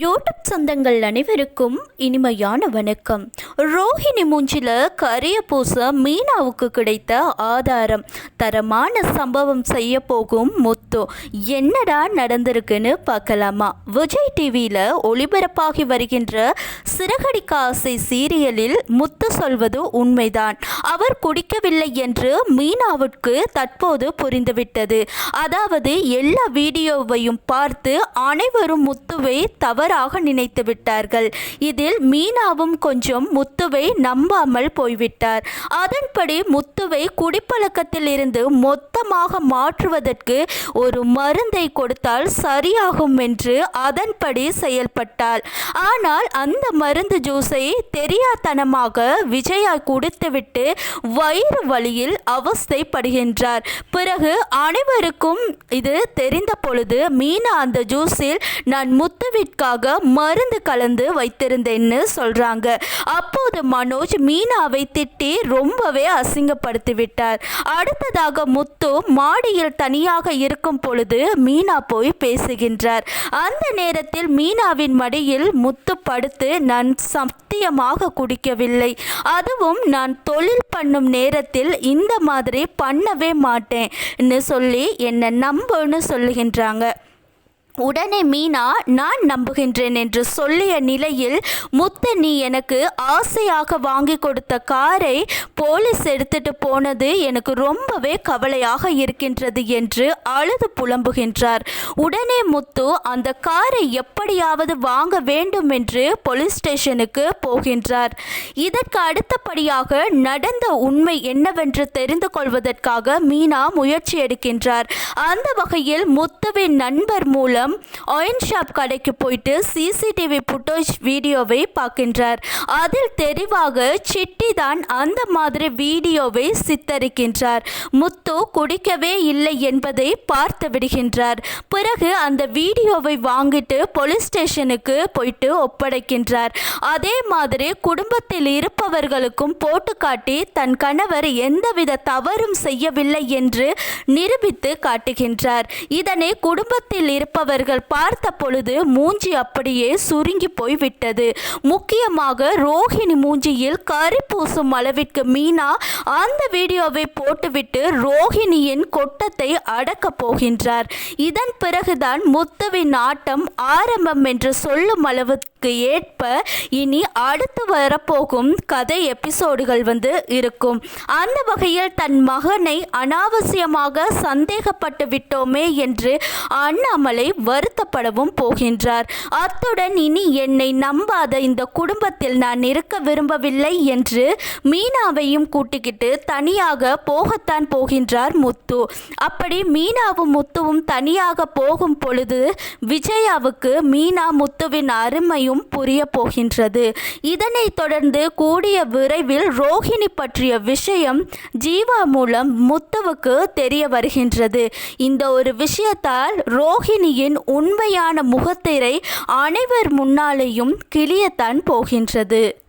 YouTube சொந்தங்கள் அனைவருக்கும் இனிமையான வணக்கம். ரோஹிணி மூஞ்சில கரிய பூச மீனாவுக்கு கிடைத்த ஆதாரம். தரமான சம்பவம் செய்ய போகும் முத்து. என்னடா நடந்திருக்குன்னு பார்க்கலாமா? விஜய் டிவியில் ஒளிபரப்பாகி வருகின்ற சிறகடி காசை சீரியலில் முத்து சொல்வது உண்மைதான். அவர் குடிக்கவில்லை என்று மீனாவுக்கு தற்போது புரிந்துவிட்டது. அதாவது எல்லா வீடியோவையும் பார்த்து அனைவரும் முத்துவை தவறு தவறாக நினைத்து விட்டார்கள். இதில் மீனாவும் கொஞ்சம் முத்துவை நம்பாமல் போய்விட்டார். அதன்படி முத்துவை குடிப்பழக்கத்தில் இருந்து மொத்தமாக மாற்றுவதற்கு ஒரு மருந்தை கொடுத்தால் சரியாகும் என்று அதன்படி செயல்பட்டாள். ஆனால் அந்த மருந்து ஜூஸை தெரியாதனமாக விஜயா குடித்துவிட்டு வயிறு வழியில் அவஸ்தைப்படுகின்றார். பிறகு அனைவருக்கும் இது தெரிந்த பொழுது மீனா அந்த ஜூஸில் நான் முத்துவிற்காக அதற்காக மருந்து கலந்து வைத்திருந்தேன்னு சொல்றாங்க. அப்போது மனோஜ் மீனாவை திட்டி ரொம்பவே அசிங்கப்படுத்தி விட்டார் அடுத்ததாக முத்து மாடியில் தனியாக இருக்கும் பொழுது மீனா போய் பேசுகின்றார். அந்த நேரத்தில் மீனாவின் மடியில் முத்து படுத்து நான் சத்தியமாக குடிக்கவில்லை. அதுவும் நான் தொழில் பண்ணும் நேரத்தில் இந்த மாதிரி பண்ணவே மாட்டேன் சொல்லி என்னை நம்புன்னு சொல்லுகின்றாங்க. உடனே மீனா நான் நம்புகின்றேன் என்று சொல்லிய நிலையில் முத்து நீ எனக்கு ஆசையாக வாங்கி கொடுத்த காரை போலீஸ் எடுத்துட்டு போனது எனக்கு ரொம்பவே கவலையாக இருக்கின்றது என்று அழுது புலம்புகின்றார். உடனே முத்து அந்த காரை எப்படியாவது வாங்க வேண்டும் என்று போலீஸ் ஸ்டேஷனுக்கு போகின்றார். இதற்கு அடுத்தபடியாக நடந்த உண்மை என்னவென்று தெரிந்து கொள்வதற்காக மீனா முயற்சி எடுக்கின்றார். அந்த வகையில் முத்துவின் நண்பர் மூலம் மூலம் ஒயின் ஷாப் கடைக்கு போயிட்டு சிசிடிவி புட்டேஜ் வீடியோவை பார்க்கின்றார். அதில் தெளிவாக சிட்டி தான் அந்த மாதிரி வீடியோவை சித்தரிக்கின்றார். முத்து குடிக்கவே இல்லை என்பதை பார்த்து விடுகின்றார். பிறகு அந்த வீடியோவை வாங்கிட்டு போலீஸ் ஸ்டேஷனுக்கு போயிட்டு ஒப்படைக்கின்றார். அதே மாதிரி குடும்பத்தில் இருப்பவர்களுக்கும் போட்டு காட்டி தன் கணவர் எந்தவித தவறும் செய்யவில்லை என்று நிரூபித்து காட்டுகின்றார். இதனை குடும்பத்தில் இருப்பவர் அவர்கள் பார்த்த பொழுது மூஞ்சி அப்படியே சுருங்கி போய் விட்டது முக்கியமாக ரோஹிணி மூஞ்சியில் கறி பூசும் அளவிற்கு மீனா அந்த வீடியோவை போட்டுவிட்டு ரோஹிணியின் கொட்டத்தை அடக்கப் போகின்றார். இதன் பிறகுதான் முத்துவின் ஆட்டம் ஆரம்பம் என்று சொல்லும் அளவுக்கு ஏற்ப இனி அடுத்து வரப்போகும் கதை எபிசோடுகள் வந்து இருக்கும். அந்த வகையில் தன் மகனை அனாவசியமாக சந்தேகப்பட்டு விட்டோமே என்று அண்ணாமலை வருத்தப்படவும் போகின்றார். அத்துடன் இனி என்னை நம்பாத இந்த குடும்பத்தில் நான் இருக்க விரும்பவில்லை என்று மீனாவையும் கூட்டிக்கிட்டு தனியாக போகத்தான் போகின்றார் முத்து. அப்படி மீனாவும் முத்துவும் தனியாக போகும் பொழுது விஜயாவுக்கு மீனா முத்துவின் அருமையும் புரிய போகின்றது. இதனைத் தொடர்ந்து கூடிய விரைவில் ரோஹிணி பற்றிய விஷயம் ஜீவா மூலம் முத்துவுக்கு தெரிய வருகின்றது. இந்த ஒரு விஷயத்தால் ரோஹிணியின் உண்மையான முகத்திரை அனைவர் முன்னாலேயும் கிளியத்தான் போகின்றது.